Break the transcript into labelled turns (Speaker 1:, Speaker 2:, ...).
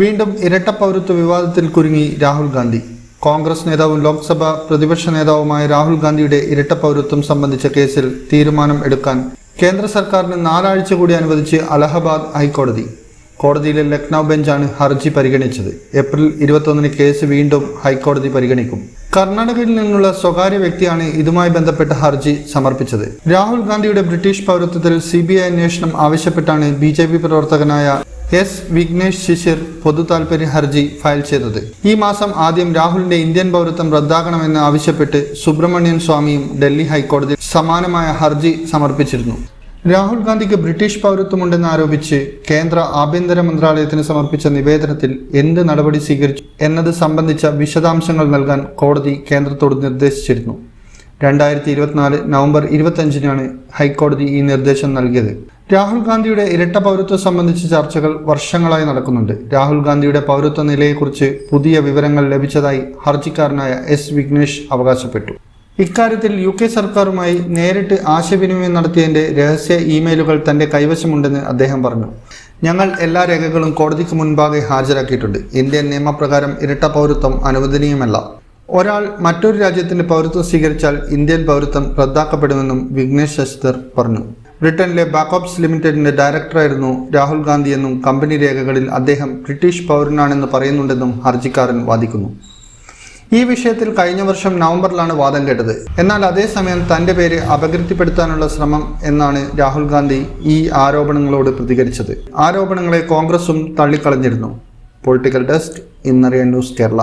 Speaker 1: വീണ്ടും ഇരട്ട പൗരത്വ വിവാദത്തിൽ കുരുങ്ങി രാഹുൽ ഗാന്ധി. കോൺഗ്രസ് നേതാവും ലോക്സഭ പ്രതിപക്ഷ നേതാവുമായ രാഹുൽ ഗാന്ധിയുടെ ഇരട്ട പൗരത്വം സംബന്ധിച്ച കേസിൽ തീരുമാനം എടുക്കാൻ കേന്ദ്ര സർക്കാരിന് നാലാഴ്ച കൂടി അനുവദിച്ച് അലഹബാദ് ഹൈക്കോടതി. കോടതിയിലെ ലക്നൌ ബെഞ്ചാണ് ഹർജി പരിഗണിച്ചത്. ഏപ്രിൽ ഇരുപത്തൊന്നിന് കേസ് വീണ്ടും ഹൈക്കോടതി പരിഗണിക്കും. കർണാടകയിൽ നിന്നുള്ള സ്വകാര്യ വ്യക്തിയാണ് ഇതുമായി ബന്ധപ്പെട്ട ഹർജി സമർപ്പിച്ചത്. രാഹുൽ ഗാന്ധിയുടെ ബ്രിട്ടീഷ് പൗരത്വത്തിൽ സി ബി ഐ അന്വേഷണം ആവശ്യപ്പെട്ടാണ് ബി ജെ പി പ്രവർത്തകനായ എസ് വിഘ്നേഷ് ശിശിർ പൊതു താൽപര്യ ഹർജി ഫയൽ ചെയ്തത്. ഈ മാസം ആദ്യം രാഹുലിന്റെ ഇന്ത്യൻ പൗരത്വം റദ്ദാക്കണമെന്ന് ആവശ്യപ്പെട്ട് സുബ്രഹ്മണ്യൻ സ്വാമിയും ഡൽഹി ഹൈക്കോടതി സമാനമായ ഹർജി സമർപ്പിച്ചിരുന്നു. രാഹുൽ ഗാന്ധിക്ക് ബ്രിട്ടീഷ് പൗരത്വമുണ്ടെന്ന് ആരോപിച്ച് കേന്ദ്ര ആഭ്യന്തര മന്ത്രാലയത്തിന് സമർപ്പിച്ച നിവേദനത്തിൽ എന്ത് നടപടി സ്വീകരിച്ചു എന്നത് സംബന്ധിച്ച വിശദാംശങ്ങൾ നൽകാൻ കോടതി കേന്ദ്രത്തോട് നിർദ്ദേശിച്ചിരുന്നു. രണ്ടായിരത്തി ഇരുപത്തിനാല് നവംബർ ഇരുപത്തഞ്ചിനാണ് ഹൈക്കോടതി ഈ നിർദ്ദേശം നൽകിയത്. രാഹുൽ ഗാന്ധിയുടെ ഇരട്ട പൗരത്വം സംബന്ധിച്ച ചർച്ചകൾ വർഷങ്ങളായി നടക്കുന്നുണ്ട്. രാഹുൽ ഗാന്ധിയുടെ പൗരത്വ നിലയെക്കുറിച്ച് പുതിയ വിവരങ്ങൾ ലഭിച്ചതായി ഹർജിക്കാരനായ എസ് വിഘ്നേഷ് അവകാശപ്പെട്ടു. ഇക്കാര്യത്തിൽ യു കെ സർക്കാരുമായി നേരിട്ട് ആശയവിനിമയം നടത്തിയതിന്റെ രഹസ്യ ഇമെയിലുകൾ തന്റെ കൈവശമുണ്ടെന്ന് അദ്ദേഹം പറഞ്ഞു. ഞങ്ങൾ എല്ലാ രേഖകളും കോടതിക്ക് മുൻപാകെ ഹാജരാക്കിയിട്ടുണ്ട്. ഇന്ത്യൻ നിയമപ്രകാരം ഇരട്ട പൗരത്വം അനുവദനീയമല്ല. ഒരാൾ മറ്റൊരു രാജ്യത്തിന്റെ പൗരത്വം സ്വീകരിച്ചാൽ ഇന്ത്യൻ പൗരത്വം റദ്ദാക്കപ്പെടുമെന്നും വിഘ്നേഷ് ശശിധർ പറഞ്ഞു. ബ്രിട്ടനിലെ ബാക്കോപ്സ് ലിമിറ്റഡിന്റെ ഡയറക്ടറായിരുന്നു രാഹുൽ ഗാന്ധിയെന്നും കമ്പനി രേഖകളിൽ അദ്ദേഹം ബ്രിട്ടീഷ് പൗരനാണെന്ന് പറയുന്നുണ്ടെന്നും ഹർജിക്കാരൻ വാദിക്കുന്നു. ഈ വിഷയത്തിൽ കഴിഞ്ഞ വർഷം നവംബറിലാണ് വാദം കേട്ടത്. എന്നാൽ അതേസമയം തന്റെ പേര് അപകീർത്തിപ്പെടുത്താനുള്ള ശ്രമം എന്നാണ് രാഹുൽ ഗാന്ധി ഈ ആരോപണങ്ങളോട് പ്രതികരിച്ചത്. ആരോപണങ്ങളെ കോൺഗ്രസും തള്ളിക്കളഞ്ഞിരുന്നു. പൊളിറ്റിക്കൽ ഡെസ്ക് ഇന്നറിയ ന്യൂസ് കേരള.